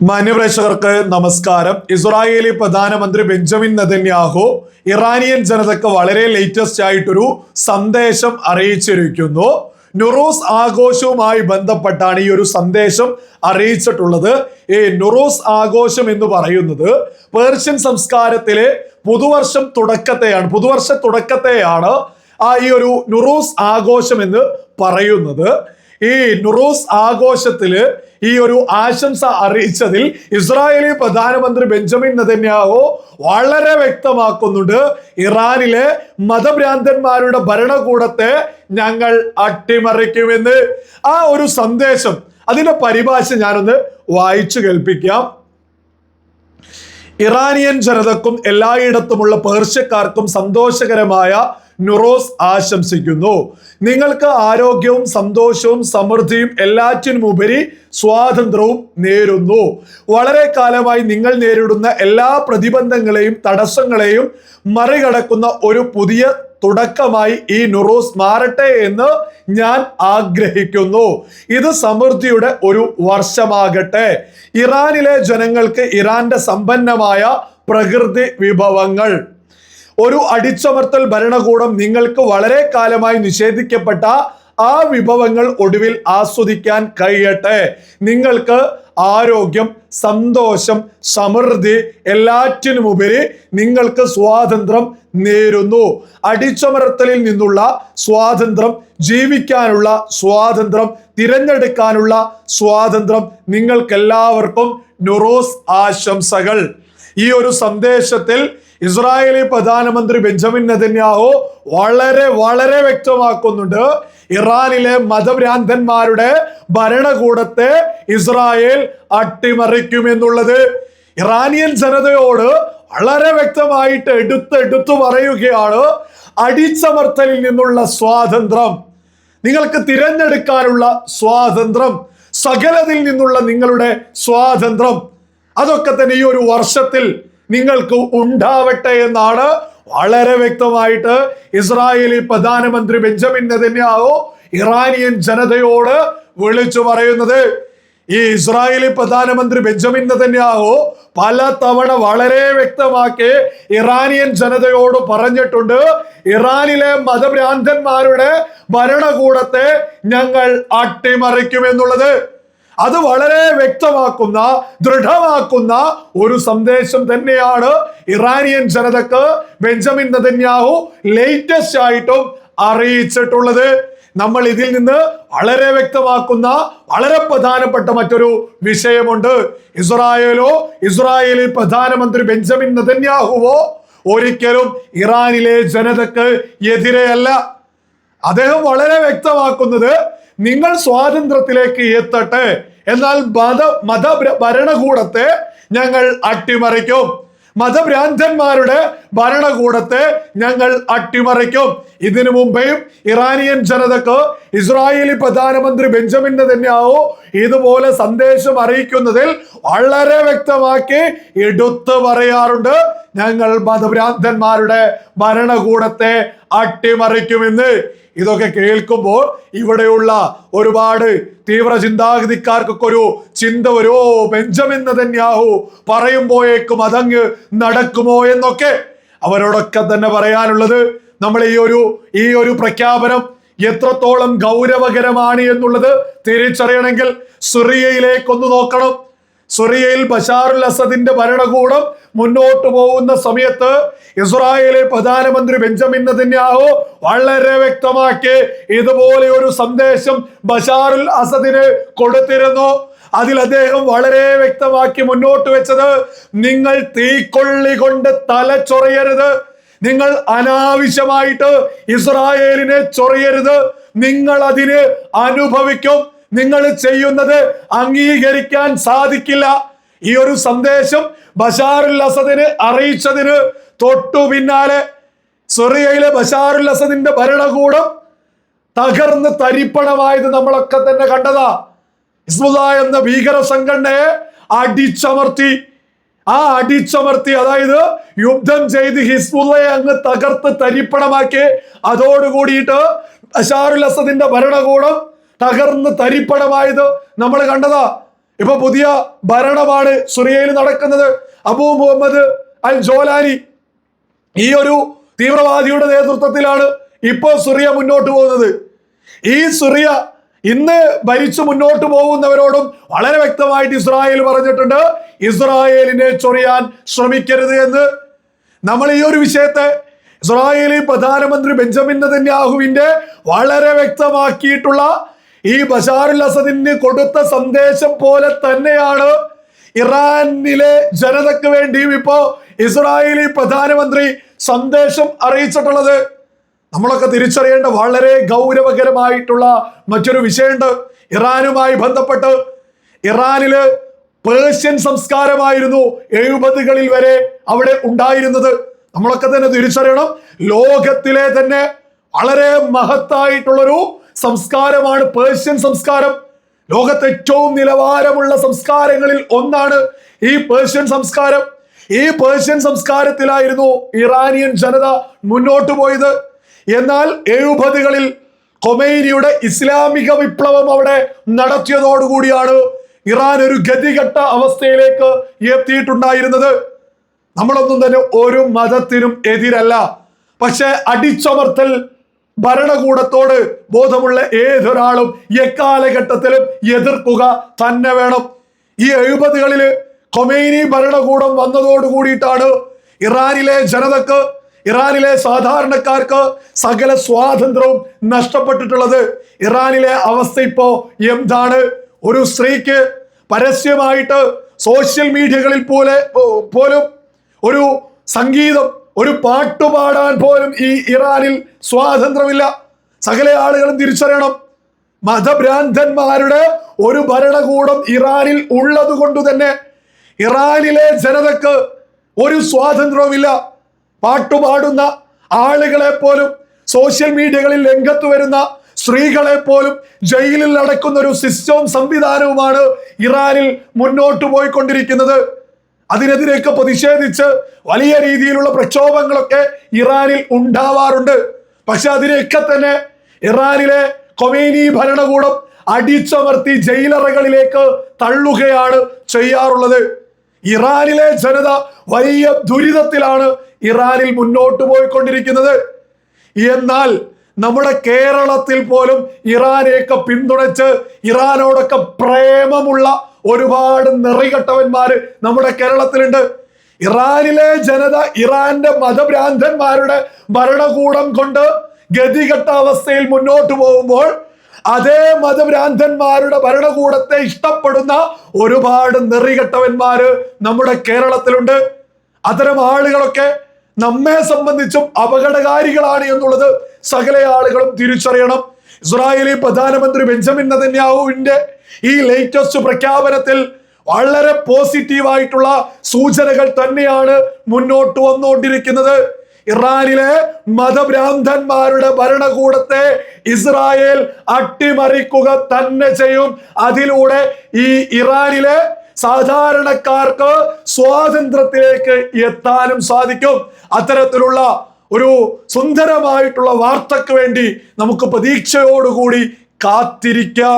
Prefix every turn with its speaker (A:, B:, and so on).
A: മാന്യപ്രേക്ഷകർക്ക് നമസ്കാരം. ഇസ്രായേലി പ്രധാനമന്ത്രി Benjamin Netanyahu Iranian ജനതയ്ക്ക് വളരെ ലേറ്റസ്റ്റ് ആയിട്ടൊരു സന്ദേശം അറിയിച്ചിരിക്കുന്നു. നുറൂസ് ആഘോഷവുമായി ബന്ധപ്പെട്ടാണ് ഈ ഒരു സന്ദേശം അറിയിച്ചിട്ടുള്ളത്. ഈ നുറൂസ് ആഘോഷം എന്ന് പറയുന്നത് പേർഷ്യൻ സംസ്കാരത്തിലെ പുതുവർഷം തുടക്കത്തെയാണ് പുതുവർഷ തുടക്കത്തെയാണ് ആ ഈ ഒരു നുറൂസ് ആഘോഷം എന്ന് പറയുന്നത്. ഈ നുറൂസ് ആഘോഷത്തിൽ ഈ ഒരു ആശംസ അറിയിച്ചതിൽ ഇസ്രായേലി പ്രധാനമന്ത്രി ബെഞ്ചമിൻ നെതന്യാഹു വളരെ വ്യക്തമാക്കുന്നുണ്ട്. ഇറാനിലെ മതഭ്രാന്തന്മാരുടെ ഭരണകൂടത്തെ ഞങ്ങൾ അട്ടിമറിക്കുമെന്ന്. ആ ഒരു സന്ദേശം അതിന്റെ പരിഭാഷ ഞാനൊന്ന് വായിച്ചു കേൾപ്പിക്കാം. ഇറാനിയൻ ജനതക്കും എല്ലായിടത്തുമുള്ള പേർഷ്യക്കാർക്കും സന്തോഷകരമായ നുറോസ് ആശംസിക്കുന്നു. നിങ്ങൾക്ക് ആരോഗ്യവും സന്തോഷവും സമൃദ്ധിയും എല്ലാറ്റിനുമുപരി സ്വാതന്ത്ര്യവും നേരുന്നു. വളരെ കാലമായി നിങ്ങൾ നേരിടുന്ന എല്ലാ പ്രതിബന്ധങ്ങളെയും തടസ്സങ്ങളെയും മറികടക്കുന്ന ഒരു പുതിയ തുടക്കമായി ഈ നുറോസ് മാറട്ടെ എന്ന് ഞാൻ ആഗ്രഹിക്കുന്നു. ഇത് സമൃദ്ധിയുടെ ഒരു വർഷമാകട്ടെ. ഇറാനിലെ ജനങ്ങൾക്ക് ഇറാന്റെ സമ്പന്നമായ പ്രകൃതി വിഭവങ്ങൾ ഒരു അടിച്ചമർത്തൽ ഭരണകൂടം നിങ്ങൾക്ക് വളരെ കാലമായി നിഷേധിക്കപ്പെട്ട ആ വിഭവങ്ങൾ ഒടുവിൽ ആസ്വദിക്കാൻ കഴിയട്ടെ. നിങ്ങൾക്ക് ആരോഗ്യം സന്തോഷം സമൃദ്ധി എല്ലാറ്റിനുമുപരി നിങ്ങൾക്ക് സ്വാതന്ത്ര്യം നേരുന്നു. അടിച്ചമർത്തലിൽ നിന്നുള്ള സ്വാതന്ത്ര്യം ജീവിക്കാനുള്ള സ്വാതന്ത്ര്യം തിരഞ്ഞെടുക്കാനുള്ള സ്വാതന്ത്ര്യം നിങ്ങൾക്കെല്ലാവർക്കും നുറോസ് ആശംസകൾ. ഈ ഒരു സന്ദേശത്തിൽ ഇസ്രായേലി പ്രധാനമന്ത്രി ബെഞ്ചമിൻ നെതന്യാഹു വളരെ വളരെ വ്യക്തമാക്കുന്നുണ്ട്. ഇറാനിലെ മതഭ്രാന്തന്മാരുടെ ഭരണകൂടത്തെ ഇസ്രായേൽ അട്ടിമറിക്കുമെന്നുള്ളത്. ഇറാനിയൻ ജനതയോട് വളരെ വ്യക്തമായിട്ട് എടുത്ത് എടുത്തു പറയുകയാണ് അടിച്ചമർത്തലിൽ നിന്നുള്ള സ്വാതന്ത്ര്യം. നിങ്ങൾക്ക് തിരഞ്ഞെടുക്കാനുള്ള സ്വാതന്ത്ര്യം സകലതിൽ നിന്നുള്ള നിങ്ങളുടെ സ്വാതന്ത്ര്യം. അതൊക്കെ തന്നെ ഈ ഒരു വർഷത്തിൽ നിങ്ങൾക്ക് ഉണ്ടാവട്ടെ എന്നാണ് വളരെ വ്യക്തമായിട്ട് ഇസ്രായേലി പ്രധാനമന്ത്രി ബെഞ്ചമിൻ നെതന്യാഹു ഇറാനിയൻ ജനതയോട് വിളിച്ചു പറയുന്നത്. ഈ ഇസ്രായേലി പ്രധാനമന്ത്രി ബെഞ്ചമിൻ നെതന്യാഹു പല തവണ വളരെ വ്യക്തമാക്കി ഇറാനിയൻ ജനതയോട് പറഞ്ഞിട്ടുണ്ട്. ഇറാനിലെ മതഭ്രാന്തന്മാരുടെ ഭരണകൂടത്തെ ഞങ്ങൾ അട്ടിമറിക്കുമെന്നുള്ളത്. അത് വളരെ വ്യക്തമാക്കുന്ന ദൃഢമാക്കുന്ന ഒരു സന്ദേശം തന്നെയാണ് ഇറാനിയൻ ജനതക്ക് ബെഞ്ചമിൻ നദന്യാഹു ലേറ്റസ്റ്റ് ആയിട്ടും അറിയിച്ചിട്ടുള്ളത്. നമ്മൾ ഇതിൽ നിന്ന് വളരെ വ്യക്തമാക്കുന്ന വളരെ പ്രധാനപ്പെട്ട മറ്റൊരു വിഷയമുണ്ട്. ഇസ്രായേലോ ഇസ്രായേലിൽ പ്രധാനമന്ത്രി ബെഞ്ചമിൻ നദന്യാഹുവോ ഒരിക്കലും ഇറാനിലെ ജനതക്ക് എതിരെയല്ല. അദ്ദേഹം വളരെ വ്യക്തമാക്കുന്നത് നിങ്ങൾ സ്വാതന്ത്ര്യത്തിലേക്ക് എത്തട്ടെ. എന്നാൽ മത മത ഭരണകൂടത്തെ ഞങ്ങൾ അട്ടിമറിക്കും. മതഭ്രാന്തന്മാരുടെ ഭരണകൂടത്തെ ഞങ്ങൾ അട്ടിമറിക്കും. ഇതിനു മുമ്പേയും ഇറാനിയൻ ജനതക്ക് ഇസ്രായേലി പ്രധാനമന്ത്രി ബെഞ്ചമിൻ നെതന്യാഹു ഇതുപോലെ സന്ദേശം അറിയിക്കുന്നതിൽ വളരെ വ്യക്തമാക്കി എടുത്തു പറയാറുണ്ട്. ഞങ്ങൾ മതഭ്രാന്തന്മാരുടെ ഭരണകൂടത്തെ അട്ടിമറിക്കുമെന്ന്. ഇതൊക്കെ കേൾക്കുമ്പോൾ ഇവിടെയുള്ള ഒരുപാട് തീവ്ര ചിന്താഗതിക്കാർക്കൊക്കെ ഒരു ചിന്ത വരുമോ ബെഞ്ചമിൻ നെതന്യാഹു പറയുമ്പോഴേക്കും അതങ്ങ് നടക്കുമോ? എന്നൊക്കെ അവരോടൊക്കെ തന്നെ പറയാനുള്ളത്. നമ്മൾ ഈ ഒരു ഈ ഒരു പ്രഖ്യാപനം എത്രത്തോളം ഗൗരവകരമാണ് എന്നുള്ളത് തിരിച്ചറിയണമെങ്കിൽ സിറിയയിലേക്കൊന്ന് നോക്കണം. സിറിയയിൽ ബഷാറുൽ അസദിന്റെ ഭരണകൂടം മുന്നോട്ട് പോകുന്ന സമയത്ത് ഇസ്രായേലിലെ പ്രധാനമന്ത്രി ബെഞ്ചമിൻ നെതന്യാഹു വളരെ വ്യക്തമാക്കി ഇതുപോലെ ഒരു സന്ദേശം ബഷാറുൽ അസദിന് കൊടുത്തിരുന്നു. അതിൽ അദ്ദേഹം വളരെ വ്യക്തമാക്കി മുന്നോട്ട് വെച്ചത് നിങ്ങൾ തീക്കൊള്ളി കൊണ്ട് തല ചൊറിയരുത് നിങ്ങൾ അനാവശ്യമായിട്ട് ഇസ്രായേലിനെ ചൊറിയരുത്. നിങ്ങൾ അതിന് അനുഭവിക്കും. നിങ്ങൾ ചെയ്യുന്നത് അംഗീകരിക്കാൻ സാധിക്കില്ല. ഈ ഒരു സന്ദേശം ബഷാറുൽ അസദിന് അറിയിച്ചതിന് തൊട്ടു പിന്നാലെ സിറിയയിലെ ബഷാറുൽ അസദിന്റെ ഭരണകൂടം തകർന്ന് തരിപ്പണമായത് നമ്മളൊക്കെ തന്നെ കണ്ടതാ. ഹിസ്ബുല്ല എന്ന ഭീകര സംഘടനയെ അടിച്ചമർത്തി. ആ അടിച്ചമർത്തി അതായത് യുദ്ധം ചെയ്ത് ഹിസ്ബുള്ളയെ അങ്ങ് തകർത്ത് തരിപ്പണമാക്കി. അതോടുകൂടിയിട്ട് അഷാറുൽ അസദിന്റെ ഭരണകൂടം തകർന്ന് തരിപ്പണമായത് നമ്മൾ കണ്ടതാ. ഇപ്പൊ പുതിയ ഭരണമാണ് സുറിയയിൽ നടക്കുന്നത്. അബൂ മുഹമ്മദ് അൽ ജോലാനി ഈ ഒരു തീവ്രവാദിയുടെ നേതൃത്വത്തിലാണ് ഇപ്പോൾ സുറിയ മുന്നോട്ട് പോകുന്നത്. ഈ സുറിയ ഇന്ന് ഭരിച്ചു മുന്നോട്ട് പോകുന്നവരോടും വളരെ വ്യക്തമായിട്ട് ഇസ്രായേൽ പറഞ്ഞിട്ടുണ്ട് ഇസ്രായേലിനെ ചൊറിയാൻ ശ്രമിക്കരുത് എന്ന്. നമ്മൾ ഈ ഒരു വിഷയത്തെ ഇസ്രായേലി പ്രധാനമന്ത്രി ബെഞ്ചമിൻ നെതന്യാഹുവിന്റെ വളരെ വ്യക്തമാക്കിയിട്ടുള്ള ഈ ബഷാറുൽ അസദിന് കൊടുത്ത സന്ദേശം പോലെ തന്നെയാണ് ഇറാനിലെ ജനതയ്ക്ക് വേണ്ടിയും ഇപ്പോ ഇസ്രായേലി പ്രധാനമന്ത്രി സന്ദേശം അറിയിച്ചിട്ടുള്ളത്. നമ്മളൊക്കെ തിരിച്ചറിയേണ്ട വളരെ ഗൗരവകരമായിട്ടുള്ള മറ്റൊരു വിഷയമുണ്ട്. ഇറാനുമായി ബന്ധപ്പെട്ട് ഇറാനിൽ പേർഷ്യൻ സംസ്കാരമായിരുന്നു എഴുപതുകളിൽ വരെ അവിടെ ഉണ്ടായിരുന്നത്. നമ്മളൊക്കെ തന്നെ തിരിച്ചറിയണം. ലോകത്തിലെ തന്നെ വളരെ മഹത്തായിട്ടുള്ളൊരു സംസ്കാരമാണ് പേർഷ്യൻ സംസ്കാരം. ലോകത്ത് ഏറ്റവും നിലവാരമുള്ള സംസ്കാരങ്ങളിൽ ഒന്നാണ് ഈ പേർഷ്യൻ സംസ്കാരം. ഈ പേർഷ്യൻ സംസ്കാരത്തിലായിരുന്നു ഇറാനിയൻ ജനത മുന്നോട്ട് പോയത്. എന്നാൽ എഴുപതുകളിൽ കൊമൈനിയുടെ ഇസ്ലാമിക വിപ്ലവം അവിടെ നടത്തിയതോടുകൂടിയാണ് ഇറാൻ ഒരു ഗതികെട്ട അവസ്ഥയിലേക്ക് എത്തിയിട്ടുണ്ടായിരുന്നത്. നമ്മളൊന്നും തന്നെ ഒരു മതത്തിനും എതിരല്ല. പക്ഷെ അടിച്ചമർത്തൽ ഭരണകൂടത്തോട് ബോധമുള്ള ഏതൊരാളും എക്കാലഘട്ടത്തിലും എതിർക്കുക തന്നെ വേണം. ഈ എഴുപതുകളിൽ കൊമൈനി ഭരണകൂടം വന്നതോട് കൂടിയിട്ടാണ് ഇറാനിലെ ജനതക്ക് ഇറാനിലെ സാധാരണക്കാർക്ക് സകല സ്വാതന്ത്ര്യവും നഷ്ടപ്പെട്ടിട്ടുള്ളത്. ഇറാനിലെ അവസ്ഥ ഇപ്പോ എന്താണ്? ഒരു സ്ത്രീക്ക് പരസ്യമായിട്ട് സോഷ്യൽ മീഡിയകളിൽ പോലെ പോലും ഒരു സംഗീതം ഒരു പാട്ട് പാടാൻ പോലും ഈ ഇറാനിൽ സ്വാതന്ത്ര്യമില്ല. സകല ആളുകളും തിരിച്ചറിയണം. മതഭ്രാന്തന്മാരുടെ ഒരു ഭരണകൂടം ഇറാനിൽ ഉള്ളത് കൊണ്ട് തന്നെ ഇറാനിലെ ജനതക്ക് ഒരു സ്വാതന്ത്ര്യവുമില്ല. പാട്ടുപാടുന്ന ആളുകളെ പോലും സോഷ്യൽ മീഡിയകളിൽ രംഗത്ത് വരുന്ന സ്ത്രീകളെ പോലും ജയിലിൽ അടക്കുന്ന ഒരു സിസ്റ്റവും സംവിധാനവുമാണ് ഇറാനിൽ മുന്നോട്ട് പോയിക്കൊണ്ടിരിക്കുന്നത്. അതിനെതിരെയൊക്കെ പ്രതിഷേധിച്ച് വലിയ രീതിയിലുള്ള പ്രക്ഷോഭങ്ങളൊക്കെ ഇറാനിൽ ഉണ്ടാവാറുണ്ട്. പക്ഷെ അതിനെയൊക്കെ തന്നെ ഇറാനിലെ കൊമേനി ഭരണകൂടം അടിച്ചമർത്തി ജയിലറകളിലേക്ക് തള്ളുകയാണ് ചെയ്യാറുള്ളത്. ഇറാനിലെ ജനത വലിയ ദുരിതത്തിലാണ് ഇറാനിൽ മുന്നോട്ട് പോയിക്കൊണ്ടിരിക്കുന്നത്. എന്നാൽ നമ്മുടെ കേരളത്തിൽ പോലും ഇറാനെയൊക്കെ പിന്തുണച്ച് ഇറാനോടൊക്കെ പ്രേമമുള്ള ഒരുപാട് നിറികെട്ടവന്മാര് നമ്മുടെ കേരളത്തിലുണ്ട്. ഇറാനിലെ ജനത ഇറാന്റെ മതഭ്രാന്തന്മാരുടെ ഭരണകൂടം കൊണ്ട് ഗതികെട്ട അവസ്ഥയിൽ മുന്നോട്ട് പോകുമ്പോൾ അതേ മതഭ്രാന്തന്മാരുടെ ഭരണകൂടത്തെ ഇഷ്ടപ്പെടുന്ന ഒരുപാട് നെറികെട്ടവന്മാര് നമ്മുടെ കേരളത്തിലുണ്ട്. അത്തരം ആളുകളൊക്കെ നമ്മെ സംബന്ധിച്ചും അപകടകാരികളാണ് എന്നുള്ളത് സകല ആളുകളും തിരിച്ചറിയണം. ഇസ്രായേലി പ്രധാനമന്ത്രി ബെഞ്ചമിൻ നതന്യാഹുവിന്റെ ഈ ലേറ്റസ്റ്റ് പ്രഖ്യാപനത്തിൽ വളരെ പോസിറ്റീവായിട്ടുള്ള സൂചനകൾ തന്നെയാണ് മുന്നോട്ട് വന്നുകൊണ്ടിരിക്കുന്നത്. ഇറാനിലെ മതഭ്രാന്തന്മാരുടെ ഭരണകൂടത്തെ ഇസ്രായേൽ അട്ടിമറിക്കുക തന്നെ ചെയ്യും. അതിലൂടെ ഈ ഇറാനിലെ സാധാരണക്കാർക്ക് സ്വാതന്ത്ര്യത്തിലേക്ക് എത്താനും സാധിക്കും. അത്തരത്തിലുള്ള ഒരു സുന്ദരമായിട്ടുള്ള വാർത്തക്ക് വേണ്ടി നമുക്ക് പ്രതീക്ഷയോടുകൂടി കാത്തിരിക്കാം.